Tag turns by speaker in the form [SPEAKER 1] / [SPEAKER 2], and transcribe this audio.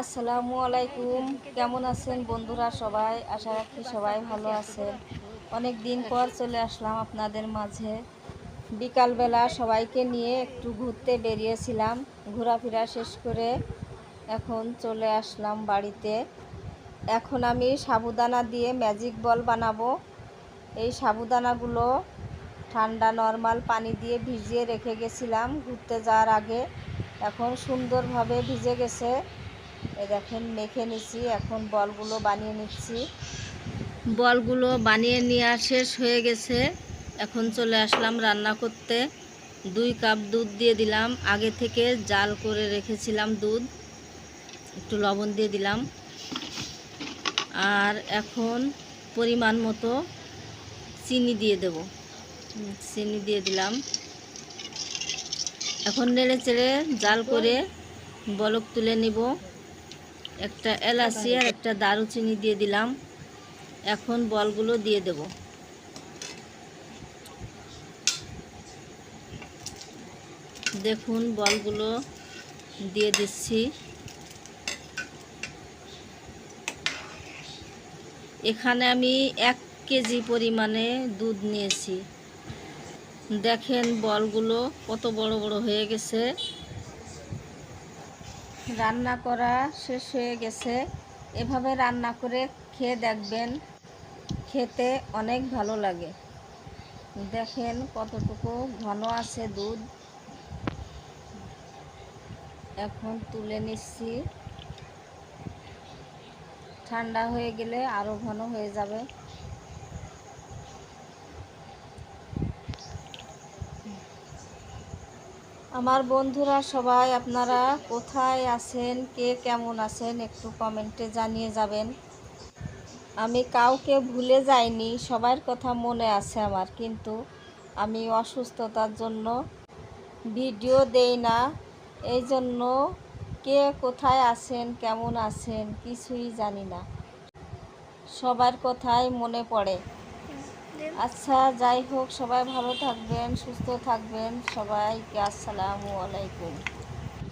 [SPEAKER 1] আসসালামু আলাইকুম। কেমন আছেন বন্ধুরা সবাই? আশা রাখি সবাই ভালো আছেন। অনেক দিন পর চলে আসলাম আপনাদের মাঝে। বিকালবেলা সবাইকে নিয়ে একটু ঘুরতে বেরিয়েছিলাম। ঘোরাফেরা শেষ করে এখন চলে আসলাম বাড়িতে। এখন আমি সাবুদানা দিয়ে ম্যাজিক বল বানাবো। এই সাবুদানাগুলো ঠান্ডা নর্মাল পানি দিয়ে ভিজিয়ে রেখে গেছিলাম ঘুরতে যাওয়ার আগে। এখন সুন্দরভাবে ভিজে গেছে। এ দেখেন, মেখে নিচ্ছি এখন বলগুলো বানিয়ে নিচ্ছি। বলগুলো বানিয়ে নেওয়া শেষ হয়ে গেছে। এখন চলে আসলাম রান্না করতে। দুই কাপ দুধ দিয়ে দিলাম। আগে থেকে জাল করে রেখেছিলাম দুধ। একটু লবণ দিয়ে দিলাম। আর এখন পরিমাণ মতো চিনি দিয়ে দেব। চিনি দিয়ে দিলাম। এখন নেড়ে চেড়ে জাল করে বলক তুলে নিব। একটা এলাচি আর একটা দারুচিনি দিয়ে দিলাম। এখন বলগুলো দিয়ে দেব। দেখুন, বলগুলো দিয়ে দিচ্ছি। এখানে আমি এক কেজি পরিমাণে দুধ নিয়েছি। দেখেন, বলগুলো কত বড় বড় হয়ে গেছে। রান্না করা শেষ হয়ে গেছে। এভাবে রান্না করে খেয়ে দেখবেন খেতে অনেক ভালো লাগে। দেখেন কতটুকু ঘন আছে দুধ। এখন তুলে নিচ্ছি। ঠান্ডা হয়ে গেলে আরও ঘন হয়ে যাবে। আমার বন্ধুরা সবাই, আপনারা কোথায় আছেন? কে কেমন আছেন? একটু কমেন্টে জানিয়ে যাবেন। আমি কাউকে ভুলে যাইনি, সবার কথা মনে আছে আমার, কিন্তু আমি অসুস্থতার জন্য ভিডিও দেই না। এই জন্য কে কোথায় আছেন, কেমন আছেন কিছুই জানি না। সবার কথাই মনে পড়ে। আচ্ছা যাই হোক সবাই ভালো থাকবেন সুস্থ থাকবেন। সবাইকে আসসালামু আলাইকুম।